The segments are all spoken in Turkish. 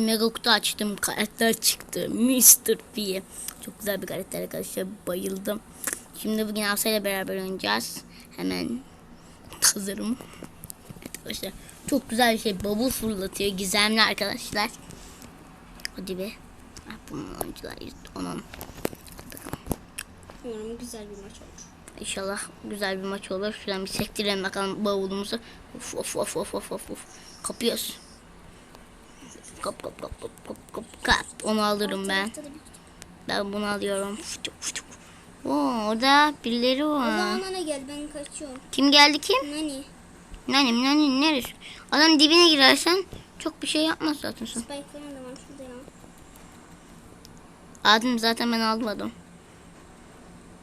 Mega kutu açtım. Karakter çıktı. Mr. P. Çok güzel bir karakter arkadaşlar. Bayıldım. Şimdi bugün Asya ile beraber oynayacağız. Hemen hazırım. Evet arkadaşlar. Çok güzel bir şey. Bavul fırlatıyor. Gizemli arkadaşlar. Hadi be. Ah, bunun oyuncular onun. Umarım güzel bir maç olur. İnşallah güzel bir maç olur. Şuradan bir sektirelim bakalım bavulumuzu. Of of of of of. of. Kapıyoruz. Kap kap kap kap kap kap kap. Onu alırım ben. Ben bunu alıyorum. Oo, orada birileri O var. zaman bana gel ben kaçıyorum. Kim geldi kim? Nani? Nani nani neresi? Adam dibine girersen çok bir şey yapmaz zaten sen. Spike'ların da var şurada ya. Adım zaten ben almadım.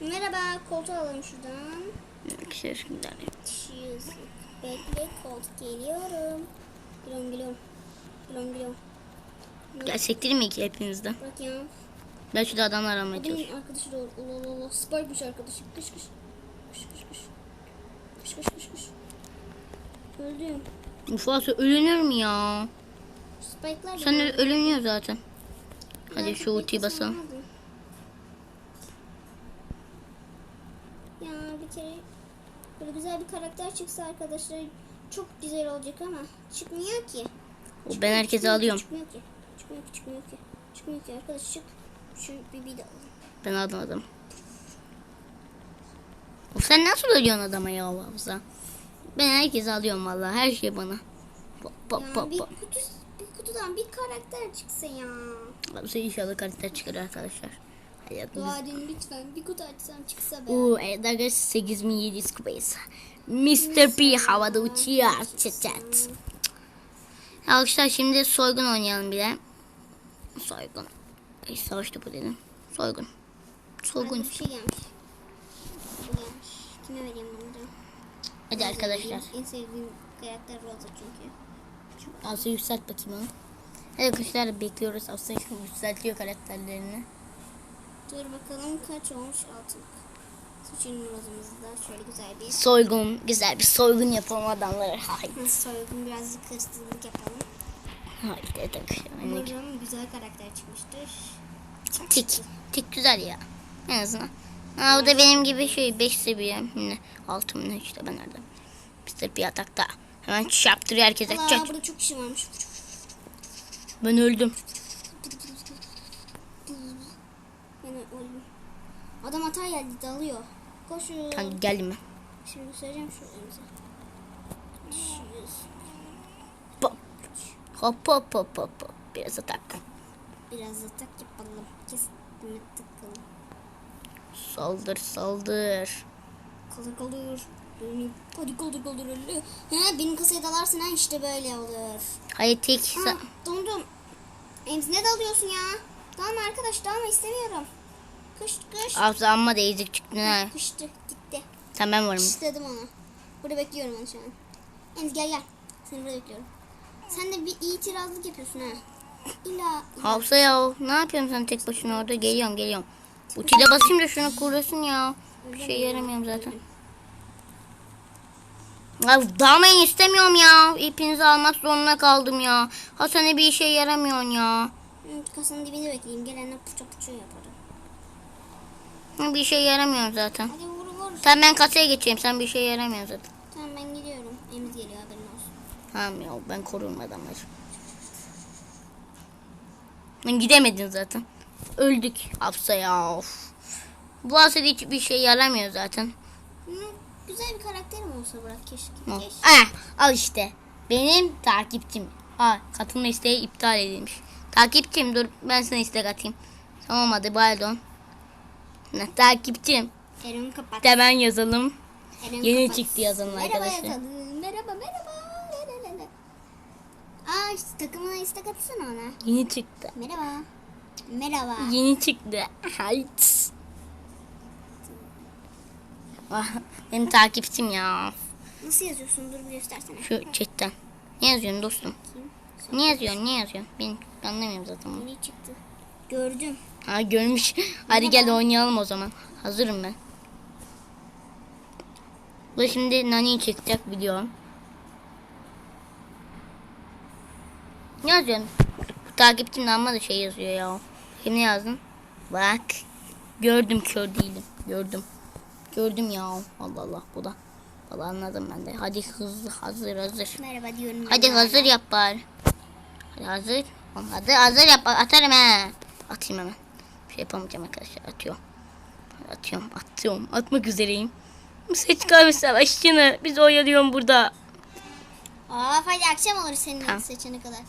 Merhaba koltuğu alalım şuradan. Güzel. Düşüyoruz. Bekle koltuk geliyorum. Geliyorum geliyorum. Geliyorum geliyorum. Gel sektireyim mi ki hepinizden? Bak ya. Ben şurada adamlar aramaya çalışıyorum. benim arkadaşı da olur. Allah Allah. Spike'mış arkadaşı. Kış kış. Kış kış kış. Kış kış kış kış. Öldüm. Ufası ölünür mü ya? Spike'lar Sen de ölünüyor zaten. Hadi şu ultiyi basalım. Ya bir kere böyle güzel bir karakter çıksa arkadaşlar çok güzel olacak ama çıkmıyor ki. O ben herkese Çıkmıyor alıyorum. Çıkmıyor ki. Çıkmıyor ki, çıkmıyor ki. Çıkmıyor ki arkadaş çık. Şu bibi de alalım. Ben aldım adam. Of sen nasıl ölüyorsun adama ya hafıza? Ben herkese alıyorum vallahi her şey bana. Pop pop Ya pop bir, pop. kutu, bir kutudan bir karakter çıksa ya. Hafıza inşallah karakter çıkar arkadaşlar. Dua edin lütfen bir kutu açsam çıksa be. Evet arkadaşlar 8700 kupayız. Mr. P havada uçuyor. Çat çat. Arkadaşlar şimdi soygun oynayalım bir de. Soygun. Ay, savaş topu dedim. Soygun. Soygun. Arada bir şey gelmiş. Bu gelmiş. Kime vereyim bunu da? Hadi arkadaşlar. En sevdiğim karakter Rosa çünkü. Aslı yükselt bakayım onu. Evet arkadaşlar bekliyoruz. Aslı yükseltiyor karakterlerini. Dur bakalım kaç olmuş altın. Suçun rozamızda şöyle güzel bir Soygun. Güzel bir soygun yapalım adamlara. Haydi. soygun birazcık hırsızlık yapalım. Arkadaşlar. Hani Umarım güzel karakter çıkmıştır. tik. Tik güzel ya. En azından. Ha, o da benim gibi şey 5 seviye. Ne? 6 mı işte ben nereden. Mr. P atakta. Hemen çarptırıyor herkese. Allah Çek. burada çok kişi varmış. Ben öldüm. Ben öldüm. Adam hata geldi dalıyor. Koşun. Kanka geldim ben. Şimdi söyleyeceğim şu elimize. Düşüyoruz. Hop hop hop hop hop. Biraz atak. Biraz atak yapalım. Kesme tıkalım. Saldır saldır. Kalır kalır. Hadi kaldır kaldır öyle. He benim kasaya dalarsın ha işte böyle olur. Hayır tik. Ha, dondum. Ems ne dalıyorsun ya? Dalma arkadaş dalma istemiyorum. Kış kış. Hafıza amma da ezik çıktı ha. Kıştı gitti. Tamam ben varım. İstedim onu. Burada bekliyorum onu şu an. Ems gel gel. Seni burada bekliyorum. Sen de bir itirazlık yapıyorsun ha. İlla. Hafıza ya. Ne yapıyorsun sen tek başına orada? Geliyorum geliyorum. Ultiyle basayım da şunu kurusun ya. Bir şey yaramıyorum zaten. Ya dalmayın istemiyorum ya. İpinizi almak zorunda kaldım ya. Hasan'a bir işe yaramıyorsun ya. Kasanın dibinde bekleyeyim. Gelenler puça puça yaparım. Bir şey yaramıyor zaten. Hadi vur vur. Tamam ben kasaya geçeyim. Sen bir şey yaramıyorsun zaten. Tamam ben gidiyorum. Ems geliyor haberin olsun. Tamam ya ben korurum adamları. Ben gidemedin zaten. Öldük Hafsa ya. Of. Bu Hafsa hiçbir şey yaramıyor zaten. Hı, güzel bir karakterim olsa bırak keşke. Al. Keşke. Ah, al işte. Benim takipçim. Ha, katılma isteği iptal edilmiş. Takipçim dur ben sana istek atayım. Tamam hadi pardon. Ne, Takipçim. Hemen yazalım. Yeni kapat. çıktı yazalım merhaba arkadaşlar. yazalım. Merhaba merhaba. La, la, la, la. Aa işte takımına istek atsana ona. Yeni çıktı. Merhaba. Merhaba. Yeni çıktı. Hayt. Ah, benim takipçim ya. Nasıl yazıyorsun? Dur bir göstersene. Şu chatten. Ne yazıyorsun dostum? Ne yazıyorsun? Ne yazıyorsun? Ben anlamıyorum zaten bunu. Yeni çıktı. Gördüm. Ha görmüş. Hadi gel oynayalım o zaman. Hazırım ben. Bu şimdi Nani çekecek biliyorum. Ne yazıyorsun? takipçimde amma da şey yazıyor ya. Kim ne yazdın? Bak. Gördüm kör değilim. Gördüm. Gördüm ya. Allah Allah bu da. Valla anladım ben de. Hadi hızlı hazır hazır. Merhaba diyorum. ben Hadi de. hazır yap bari. Hadi hazır. Hadi hazır yap. Atarım he. Atayım hemen. Bir şey yapamayacağım arkadaşlar. Atıyorum. Atıyorum. Atıyorum. Atmak üzereyim. Seç kahve savaşçını. Biz oyalıyorum burada. Aa hadi akşam olur senin Tamam. seçene kadar.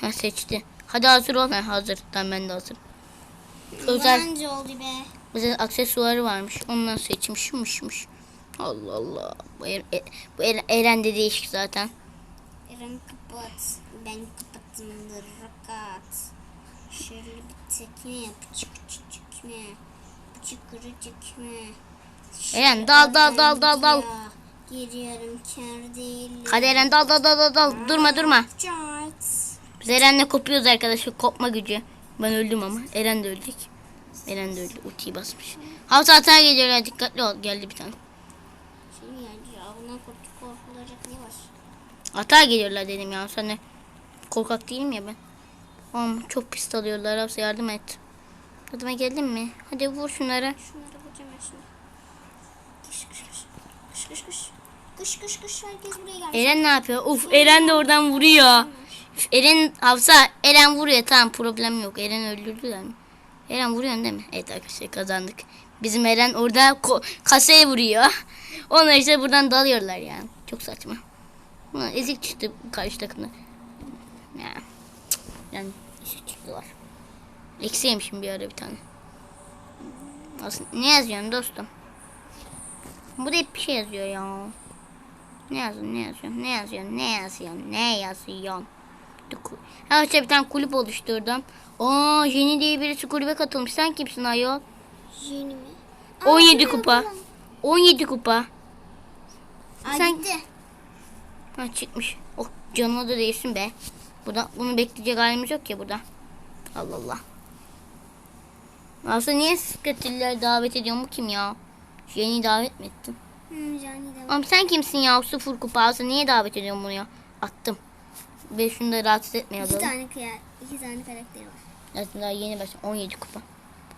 Ha seçti. Hadi hazır ol. Ha, hazır. Tamam ben de hazır. Özel Bana önce oldu be. özel aksesuarı varmış. Ondan seçmişmişmiş. Allah Allah. Bu, er, e- bu er, Eren de değişik zaten. Eren kapat. Ben kapattımdır. Rakat. Şöyle bir tekme. Pıçık pıçık çıkma. Pıçık kırı çıkma. Eren, dal, dal, dal, dal, dal. Giriyorum kar değil. Hadi Eren dal dal dal dal dal. Durma durma. Charts. Biz Eren'le kopuyoruz arkadaşlar. Kopma gücü. Ben öldüm ama. Eren de ölecek. Eren de öldü. Ultiyi basmış. Havza hata geliyorlar. Dikkatli ol. Geldi bir tane. Şimdi yani ya bundan korkup korkulacak ne var? Hata geliyorlar dedim ya. Sen de korkak değilim ya ben. Oğlum çok pis alıyorlar. Havza yardım et. Yardıma geldin mi? Hadi vur şunları. Şunları vuracağım ben şimdi. Kış kış kış. Kış kış kış. Kış kış kış. Herkes buraya gelmiş. Eren ne yapıyor? Uf Eren de oradan vuruyor. Eren Havza Eren vuruyor. Tamam problem yok. Eren öldürdüler mi? Eren vuruyorsun değil mi? Evet arkadaşlar kazandık. Bizim Eren orada kasaya vuruyor. Onlar işte buradan dalıyorlar yani. Çok saçma. Buna ezik çıktı karşı takımda. Ya. cık, Yani ezik çıktılar. Eksi yemişim bir ara bir tane. Aslında ne yazıyorsun dostum? Bu da hep bir şey yazıyor ya. Ne yazıyorsun? Ne yazıyorsun? Ne yazıyorsun? Ne yazıyorsun? Ne yazıyorsun? Arkadaşlar bir tane kulüp oluşturdum. Aa Jenny diye birisi kulübe katılmış. Sen kimsin ayol? Yeni mi? 17 kupa. 17 kupa. Aa, Sen- gitti. Ha çıkmış. Oh canına da değilsin be. Burada bunu bekleyecek halimiz yok ya burada. Allah Allah. Aslında niye skatiller davet ediyorsun bu kim ya? Jenny'i davet mi ettin? Hmm, Cani de var. Ama sen kimsin ya? Sıfır kupa aslında niye davet ediyorsun bunu ya? Attım. Ve şunu da rahatsız etmeyelim. İki tane kıya, iki tane karakteri var. Aslında daha yeni başladı. 17 kupa.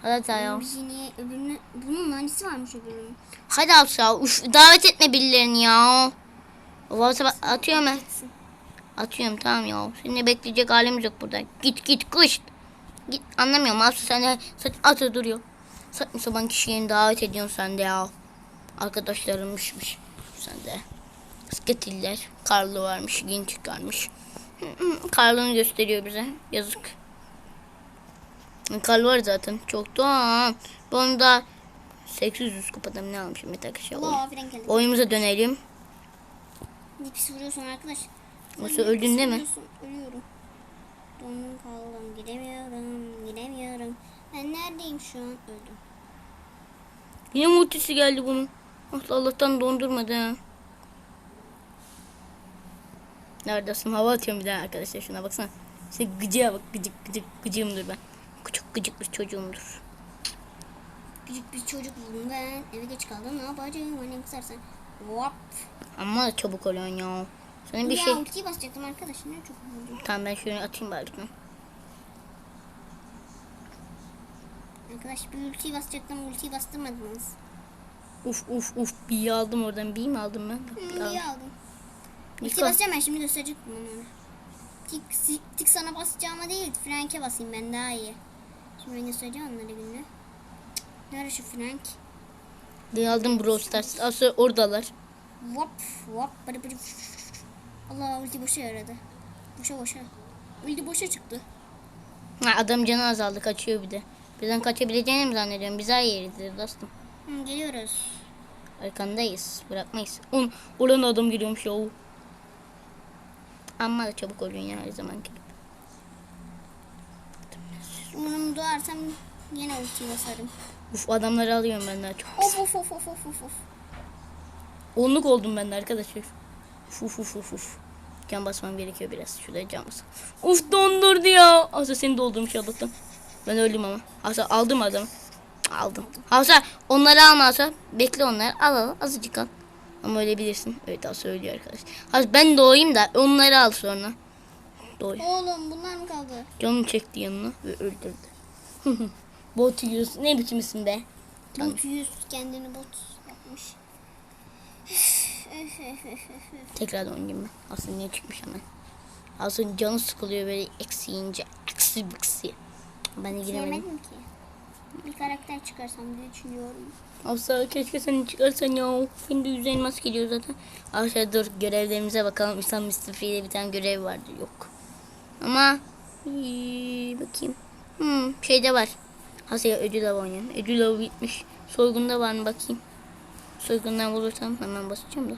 Hadi ya. Bir Jini'ye öbürünü, bunun annesi varmış öbürünün. Hadi Hafsa. Uf, davet etme birilerini ya. Hafsa atıyorum ben. Atıyorum tamam ya. Seni bekleyecek halimiz yok burada. Git git kış. Git anlamıyorum Hafsa sen de saç atı duruyor. Saçma sapan kişilerini davet ediyorsun sen de ya. Arkadaşlarımmışmış. Sen de. Sketiller. Karlı varmış. Yeni çıkarmış. Karlını gösteriyor bize. Yazık. Karlı var zaten. Çoktan. Bu onda 800 kupadan ne almışım bir dakika şey oyun. Oyunumuza dönelim. Ne pis vuruyorsun arkadaş. Nasıl, öldün değil mi? Ölüyorum. Dondum kaldım. Gidemiyorum. Gidemiyorum. Ben neredeyim şu an? Öldüm. Yine multisi geldi bunun. Allah Allah'tan dondurmadı ha. Neredesin? Hava atıyorum bir daha arkadaşlar şuna baksana. İşte gıcığa bak gıcık gıcık gıcığımdır ben. Çok gıcık bir çocuğumdur. Küçük bir çocuk buldum ben. Eve geç kaldım. Ne yapacağım? Annem kızarsa. Hop. Ama da çabuk oluyorsun ya. Senin bir ya şey... ultiyi basacaktım arkadaş. Ne çok buldum. Tamam ben şunu atayım bari. Arkadaş bir ultiyi basacaktım. Ultiyi bastırmadınız. Uf uf uf bir aldım oradan. Bir mi aldım ben? Bak, bir aldım. Niko. basacağım ben şimdi gösterecek bunu. Tik, tik sana basacağıma değil. Frank'e basayım ben daha iyi. Şimdi ben göstereceğim onları günde. Nerede şu Frank? Bir aldım Brawl Stars. Aslında oradalar. Vop vop bıdı bıdı. Allah ulti boşa yaradı. Boşa boşa. Ulti boşa çıktı. Ha, adam canı azaldı kaçıyor bir de. Bizden kaçabileceğini mi zannediyorum? Biz her yeridir dostum. Hı, geliyoruz. Arkandayız. Bırakmayız. On, olan adam geliyormuş ya. Amma da çabuk oluyorsun ya her zaman gibi. Umarım doğarsam yine ultiyi basarım. Uf adamları alıyorum ben daha çok. Of of of of of of. Onluk oldum ben de arkadaşlar. Uf uf uf uf uf. Can basmam gerekiyor biraz. Şurada can basam. Uf dondurdu ya. Asa seni doldurmuş Allah'tan. Ben öldüm ama. Asa aldım adamı. Aldım. Hafsa onları almazsa bekle onları. Al al azıcık al. Ama öyle bilirsin. Evet Asa ölüyor arkadaş. Has ben doğayım da onları al sonra. Doy. Oğlum bunlar mı kaldı? Canını çekti yanına ve öldürdü. Bot yiyorsun. Ne biçim isim be? Canım. Bot yüz kendini bot yapmış. Tekrar oynayayım ben. Aslında niye çıkmış hemen. Aslında canı sıkılıyor böyle eksi yiyince. Eksi bıksi. Ben de giremedim. Sevmedim ki. Bir karakter çıkarsam diye düşünüyorum. Aslında keşke sen çıkarsan ya. Benim de yüz elmas geliyor zaten. Arkadaşlar dur görevlerimize bakalım. İslam Müstafi'yle bir tane görev vardı. Yok. Ama iyi, bakayım. Hmm, şeyde var. Hasya ödül avı oynayalım. Ödül avı bitmiş. Soygunda var mı bakayım. Soygundan bulursam hemen basacağım da.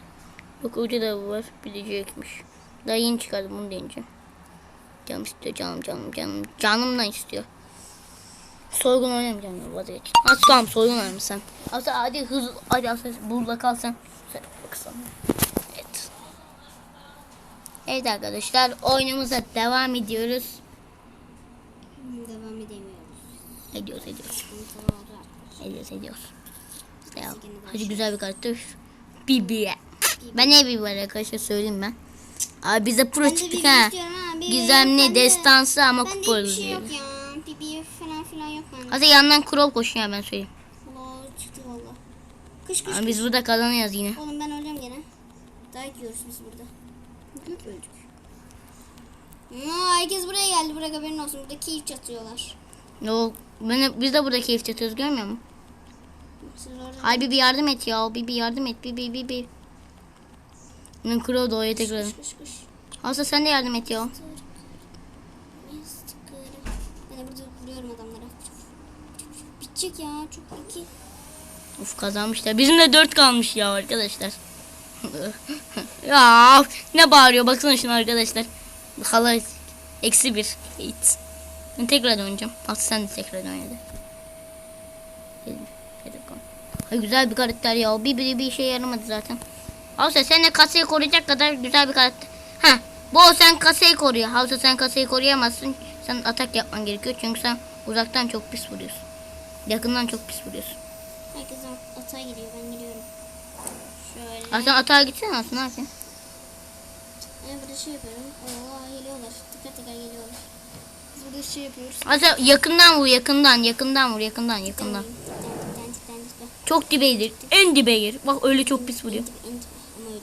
Yok ödül avı var. Bilecekmiş. Daha yeni çıkardım bunu deneyeceğim. Canım istiyor canım canım canım. Canımdan istiyor. Soygun oynamayacağım ya vazgeçtim. Az tamam soygun oynayayım sen. Aslında hadi hız hadi aslında burada kal sen. Sen. Evet. Evet arkadaşlar oyunumuza devam ediyoruz. Devam edemiyoruz. Ediyoruz ediyoruz. Ediyoruz ediyoruz. Devam. Hadi güzel bir karakter. Bibi. Ben ne Bibi var arkadaşlar söyleyeyim ben. Abi bize pro çıktık ha. Gizemli destansı ama Bende kupalı falan filan yok bende. Hadi yandan krol koşuyor ben söyleyeyim. Allah çıktı valla. Kış kış Ama biz burada kazanıyoruz yine. Oğlum ben öleceğim gene. Dayak yiyoruz biz burada. Öldük öldük. Aa, herkes buraya geldi. Bırak haberin olsun. Burada keyif çatıyorlar. Yok, ben, biz de burada keyif çatıyoruz görmüyor musun? Hay bir yardım et ya. Bir bir yardım et. Bir bir bir bir. Kro doğuya tekrar. kış kış kış. Aslında sen de yardım et ya. De burada vuruyorum adamlara. Bitecek ya. Çok iki. Uf kazanmışlar. Bizim de dört kalmış ya arkadaşlar. ya ne bağırıyor baksana şuna arkadaşlar. Hala eksi bir. Eight. Ben tekrar oynayacağım. Aslında sen de tekrar bakalım. Ha, güzel bir karakter ya. Bir biri bir işe yaramadı zaten. Aslında sen de kasayı koruyacak kadar güzel bir karakter. Ha, bu sen kasayı koruyor. Havsa sen kasayı koruyamazsın. Sen atak yapman gerekiyor. Çünkü sen uzaktan çok pis vuruyorsun. Yakından çok pis vuruyorsun. Herkes at- atağa gidiyor. Ben gidiyorum. Şöyle. Aslında atağa gitsene aslında ne yapayım? Ben burada şey yapıyorum. Oo geliyorlar. Dikkat tekrar geliyorlar. Biz burada şey yapıyoruz. Aslında yakından vur yakından yakından vur yakından yakından. Çok dibe gir. En dibe gir. Bak öyle çok pis vuruyor. İntik intik ama öldük.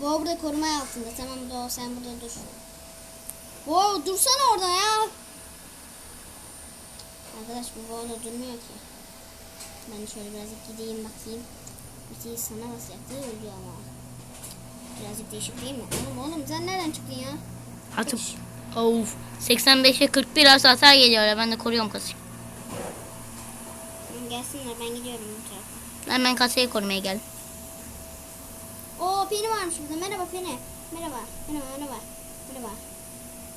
Bo burada koruma altında. Tamam Do sen burada dur. Bo dursana orada ya. Arkadaş bu Bo da durmuyor ki. Ben şöyle birazcık gideyim bakayım. Bir şey sana basacaktı öldü ama. Birazcık değişik değil mi? Oğlum oğlum sen nereden çıktın ya? Atıp. Of. 85'e 41 arası hata geliyor ya. Ben de koruyorum kasayı. Gelsinler ben gidiyorum bu tarafa. Hemen kasayı korumaya geldim. Penny varmış burada. Merhaba Penny. Merhaba. Merhaba merhaba. Merhaba.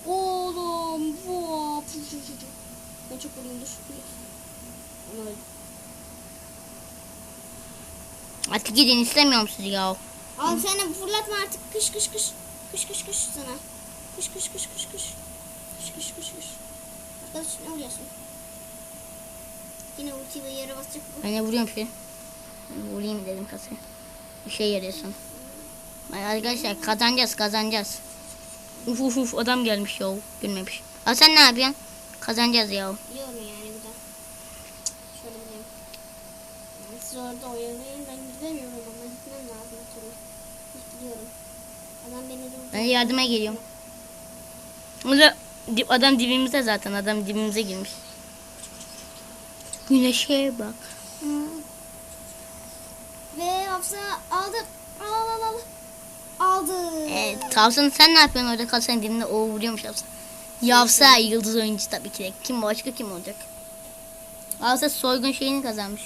Oğlum. Vaa. Ben çok dur. Öldüm. Artık gidin istemiyorum sizi ya. Al sen de fırlatma artık. Kış kış kış. Kış kış kış sana. Kış kış kış kış kış. Kış kış kış kış. Arkadaş ne vuruyorsun? Yine ultiyle yere basacak bu. Ben de vuruyorum şey. Vurayım dedim kasaya. Bir şey yarıyorsun. Arkadaşlar kazanacağız kazanacağız. Uf uf uf adam gelmiş ya. Gülmemiş. Aa sen ne yapıyorsun? Kazanacağız ya. Yiyorum yani güzel. Şöyle gideyim. Siz orada oynayın. Ben gidemiyorum ama gitmem lazım bir. Hadi Gidiyorum. Adam beni durdu. Ben yardıma geliyorum. O da di- adam dibimizde zaten. Adam dibimize girmiş. Güneşe bak. Ve Hafsa aldı. Al al al al. Aldı. Evet, Tavsan sen ne yapıyorsun orada kalsan dibinde o vuruyormuş Tavsan. Yavsa yıldız oyuncu tabii ki de. Kim başka kim olacak? Alsa soygun şeyini kazanmış.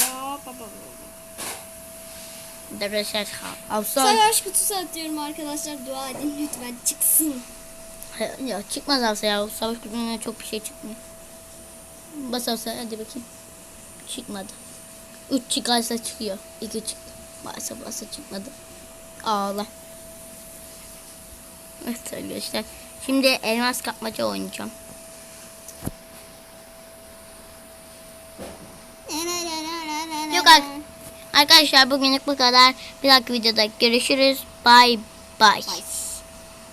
Ya baba. Arkadaşlar Avsa Savaş kutusu atıyorum arkadaşlar. Dua edin lütfen çıksın. ya çıkmaz Avsa ya. Savaş kulübüne çok bir şey çıkmıyor. Bas Avsa hadi bakayım. Çıkmadı. 3 çıkarsa çıkıyor. 2 çıktı. Maalesef basa çıkmadı. Ağla. Evet arkadaşlar. Şimdi elmas kapmaca oynayacağım. Yok. Arkadaşlar bugünlük bu kadar. Bir dahaki videoda görüşürüz. Bye bye. Bye.